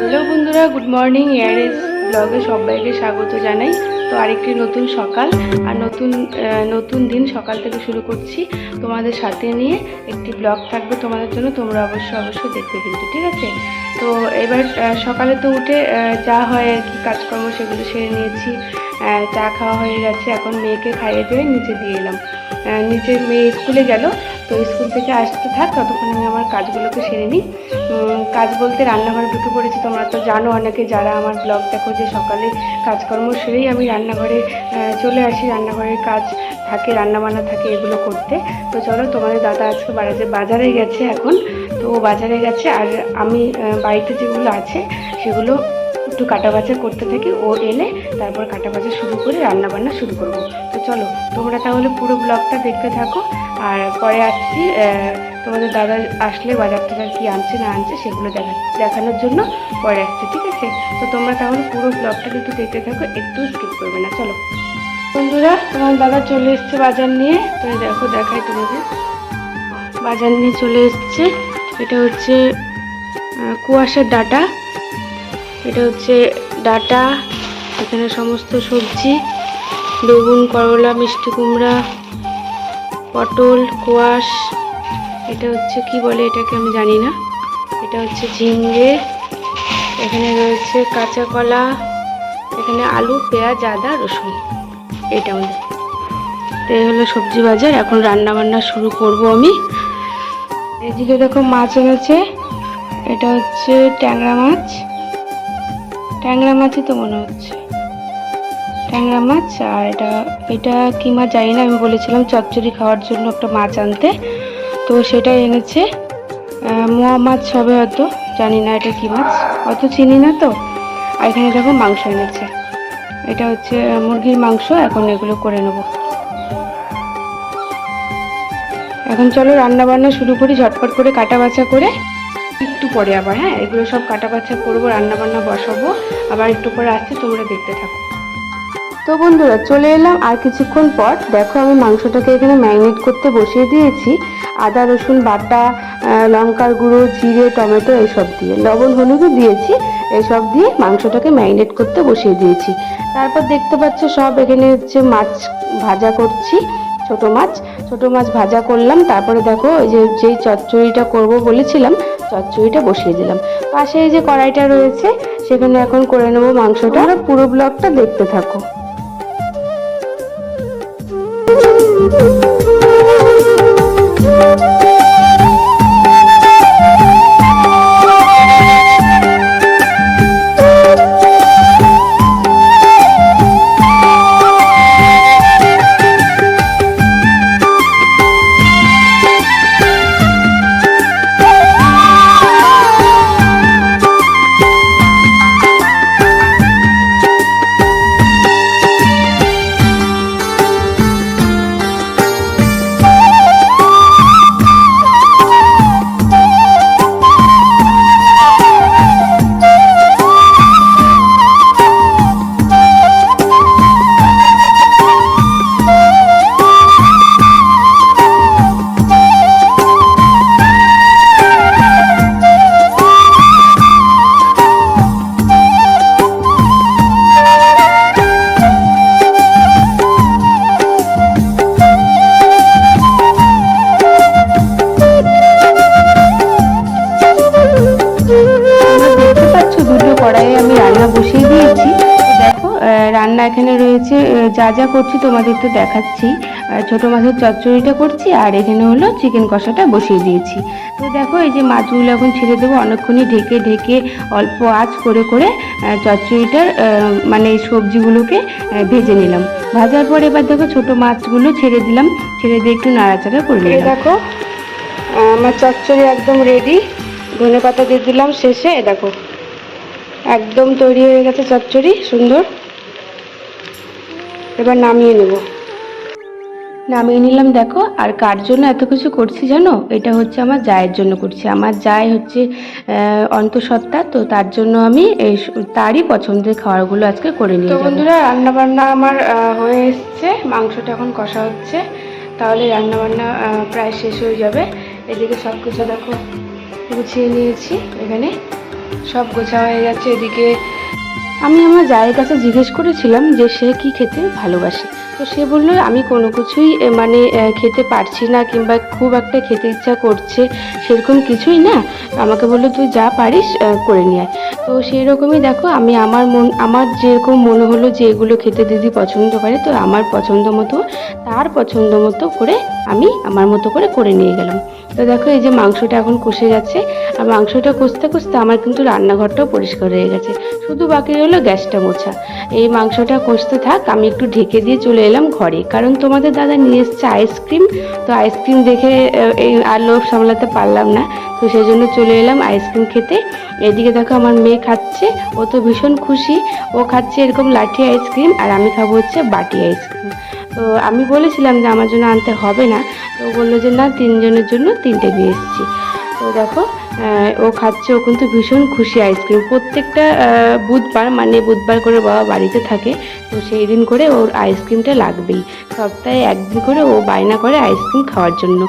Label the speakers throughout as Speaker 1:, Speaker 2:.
Speaker 1: Hello বন্ধুরা, good morning এয়ারেস ব্লগে সবাইকে স্বাগত জানাই। তো আরেকটি নতুন সকাল আর নতুন নতুন দিন সকাল থেকে শুরু করছি তোমাদের সাথে নিয়ে। একটি ব্লগ থাকবে তোমাদের জন্য, তোমরা অবশ্যই অবশ্যই দেখবে কিন্তু, ঠিক আছে? তো এবার সকালে তো উঠে যা হয় আর কি কাজকর্ম সেগুলো সেরে নিয়েছি। চা খাওয়া হয়ে গেছে, এখন মেয়েকে খাইয়ে দিয়ে নিচে দিয়ে এলাম। নিচে মেয়ে স্কুলে গেল তো স্কুল থেকে আসতে থাক, ততক্ষণ আমি আমার কাজগুলোকে সেরে নিই। কাজ বলতে রান্নাঘরে ঢুকে পড়েছি, তোমরা তো জানো অনেকে যারা আমার ব্লগ দেখো যে সকালে কাজকর্ম সেরেই আমি রান্নাঘরে চলে আসি রান্নাঘরের কাজ থাকে, রান্নাবান্না থাকে, এগুলো করতে। তো চলো, তোমাদের দাদা আজকে বাড়িতে বাজারে গেছে এখন, তো ও বাজারে গেছে, আর আমি বাড়িতে যেগুলো আছে, সেগুলো একটু কাটা বাছা করতে থাকি, ও এলে তারপর কাটা বাছা শুরু করে রান্না বান্না শুরু করব। তো চলো, তোমরা তাহলে পুরো ব্লগটা দেখতে থাকো আর পরে আসছি তোমাদের দাদা আসলে বাজার থেকে কি আনছে না আনছে সেগুলো দেখা দেখানোর জন্য পরে আসছে, ঠিক আছে? তো তোমরা তাহলে পুরো ব্লগটা কিন্তু দেখতে থাকো, একটু স্কিপ করবে না, চলো। বন্ধুরা, তোমার দাদা চলে এসছে বাজার নিয়ে, তো দেখো, দেখাই তোমাদের। বাজার নিয়ে চলে এসছে, এটা হচ্ছে কুয়াশার ডাটা। এটা হচ্ছে ডাটা, এখানে সমস্ত সবজি, বেগুন, করলা, মিষ্টি কুমড়া পটল কোয়াশ এটা হচ্ছে কি বলে এটাকে আমি জানি না। এটা হচ্ছে ঝিঙ্গে, এখানে রয়েছে কাঁচা কলা, এখানে আলু, পেঁয়াজ, আদা, রসুন। এটা আমাদের। তো এই হলো সবজি বাজার। এখন রান্না বান্না শুরু করব আমি। এদিকে দেখো মাছ এনেছে। এটা হচ্ছে ট্যাংরা মাছ। ট্যাংরা মাছই তো মনে হচ্ছে। ট্যাংরা মাছ আর এটা এটা কি মাছ জানি না, আমি বলেছিলাম চচ্চড়ি খাওয়ার জন্য একটা মাছ আনতে। তো সেটাই এনেছে। মোয়া মাছ হবে হয়তো, জানি না এটা কি মাছ, অত চিনি না তো। আর এখানে দেখো মাংস এনেছে। এটা হচ্ছে মুরগির মাংস, এখন এগুলো করে নেব। এখন চলো রান্না বান্না শুরু করি, ঝটপট করে কাটা বাছা করে। একটু পরে আবার হ্যাঁ এগুলো সব কাটা বাছা করব, রান্না বান্না বসাবো। আবার একটু পরে আসছে, তোমরা দেখতে থাকো। তো বন্ধুরা, চলে এলাম আর কিছুক্ষণ পর। দেখো আমি মাংসটাকে এখানে ম্যারিনেট করতে বসিয়ে দিয়েছি। আদা, রসুন, বাটা লঙ্কার গুঁড়ো, জিরে, টমেটো এইসব দিয়ে, লবণ হলুদও দিয়েছি। এসব দিয়ে মাংসটাকে ম্যারিনেট করতে বসিয়ে দিয়েছি। তারপর দেখতে পাচ্ছ সব এখানে হচ্ছে মাছ ভাজা করছি, ছোট মাছ। ছোট মাছ ভাজা করলাম, তারপরে দেখো ওই যে, যেই চচ্চড়িটা করব বলেছিলাম, চচ্চড়িটা বসিয়ে দিলাম। পাশে এই যে কড়াইটা রয়েছে, সেখানে এখন করে নেব মাংসটা। পুরো ব্লগটা দেখতে থাকো। তোমরা এখানে রয়েছে যা যা করছি তোমাদের তো দেখাচ্ছি। ছোট মাছের চচ্চড়িটা করছি আর এখানে হলো চিকেন কষাটা বসিয়ে দিয়েছি। তো দেখো এই যে মাছগুলো এখন ছেড়ে দেবো অনেকক্ষণই ঢেকে ঢেকে অল্প আঁচ করে করে চচ্চড়িটার মানে এই সবজিগুলোকে ভেজে নিলাম। ভাজার পর এবার দেখো ছোট মাছগুলো ছেড়ে দিলাম ছেড়ে দিয়ে একটু নাড়াচাড়া করে নিলাম। দেখো আমার চচ্চড়ি একদম রেডি ধনে পাতা দিয়ে দিলাম শেষে দেখো একদম তৈরি হয়ে গেছে চচ্চড়ি সুন্দর। এবার নামিয়ে নেব। নামিয়ে নিলাম দেখো আর কার জন্য এত কিছু করছি জানো? এটা হচ্ছে আমার জায়ের জন্য করছি। আমার জায় হচ্ছে অন্তঃসত্ত্বা তো তার জন্য আমি এই তারই পছন্দের খাবারগুলো আজকে করে নিই বন্ধুরা রান্না বান্না আমার হয়ে এসছে। মাংসটা এখন কষা হচ্ছে। তাহলে রান্না বান্না প্রায় শেষ হয়ে যাবে। এদিকে সব কিছু দেখো গুছিয়ে নিয়েছি। এখানে সব গোছা হয়ে গেছে। এদিকে আমি আমার জায়ের কাছে জিজ্ঞেস করেছিলাম যে সে কি খেতে ভালোবাসে। তো সে বলল, আমি কোনো কিছুই মানে খেতে পারছি না কিংবা খুব একটা খেতে ইচ্ছা করছে সেরকম কিছুই না। আমাকে বলল, তুই যা পারিস করে নিয়ে আয়। তো সেই রকমই দেখো, আমি আমার মন, আমার যেরকম মনে হলো যে এগুলো খেতে দিদি পছন্দ করে, তো আমার পছন্দ মতো, তার পছন্দ মতো করে আমি আমার মতো করে করে নিয়ে গেলাম। তো দেখো, এই যে মাংসটা এখন কষে যাচ্ছে। আর মাংসটা কষতে কষতে আমার কিন্তু রান্নাঘরটাও পরিষ্কার হয়ে গেছে। শুধু বাকি রইল গ্যাসটা মোছা। এই মাংসটা কষতে থাক, আমি একটু ঢেকে দিয়ে চলে এলাম ঘরে। কারণ তোমাদের দাদা নিয়ে এসছে আইসক্রিম। তো আইসক্রিম দেখে এই আর লোভ সামলাতে পারলাম না। তো সেই জন্য চলে এলাম আইসক্রিম খেতে। এদিকে দেখো, আমার মেয়ে খাচ্ছে। ও তো ভীষণ খুশি। ও খাচ্ছে এরকম লাঠি আইসক্রিম, আর আমি খাব হচ্ছে বাটি আইসক্রিম। তো আমি বলেছিলাম যে আমার জন্য আনতে হবে না। তো বলল যে, না, তিনজনের জন্য তিনটে নিয়ে এসেছি। তো দেখো ও খাচ্ছে, ও কিন্তু ভীষণ খুশি আইসক্রিম। প্রত্যেকটা বুধবার মানে বুধবার করে বাবা বাড়িতে থাকে, তো সেই দিন করে ওর আইসক্রিমটা লাগবেই। সপ্তাহে একদিন করে ও বায়না করে আইসক্রিম খাওয়ার জন্য।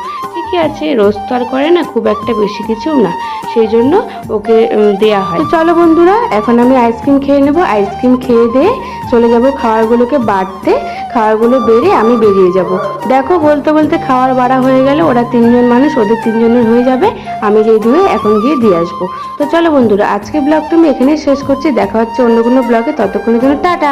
Speaker 1: ঠিকই আছে? রোজ তো আর করে না, খুব একটা বেশি কিছু না। সেই জন্য ওকে দেয়া হয়। চলো বন্ধুরা, এখন আমি আইসক্রিম খেয়ে নেব। আইসক্রিম খেয়ে দিয়ে চলে যাব খাবারগুলোকে বাড়তে। খাবারগুলো বেড়ে আমি বেরিয়ে যাব। দেখো, বলতে বলতে খাওয়ার বাড়া হয়ে গেলে। ওরা তিনজন মানুষ, ওদের তিনজনের হয়ে যাবে। আমি রেডি হয়ে এখন গিয়ে দিয়ে আসব। তো চলো বন্ধুরা আজকে ব্লগটা আমি এখানেই শেষ করছি। দেখা হচ্ছে অন্য কোনো ব্লগে। ততক্ষণের জন্য টাটা!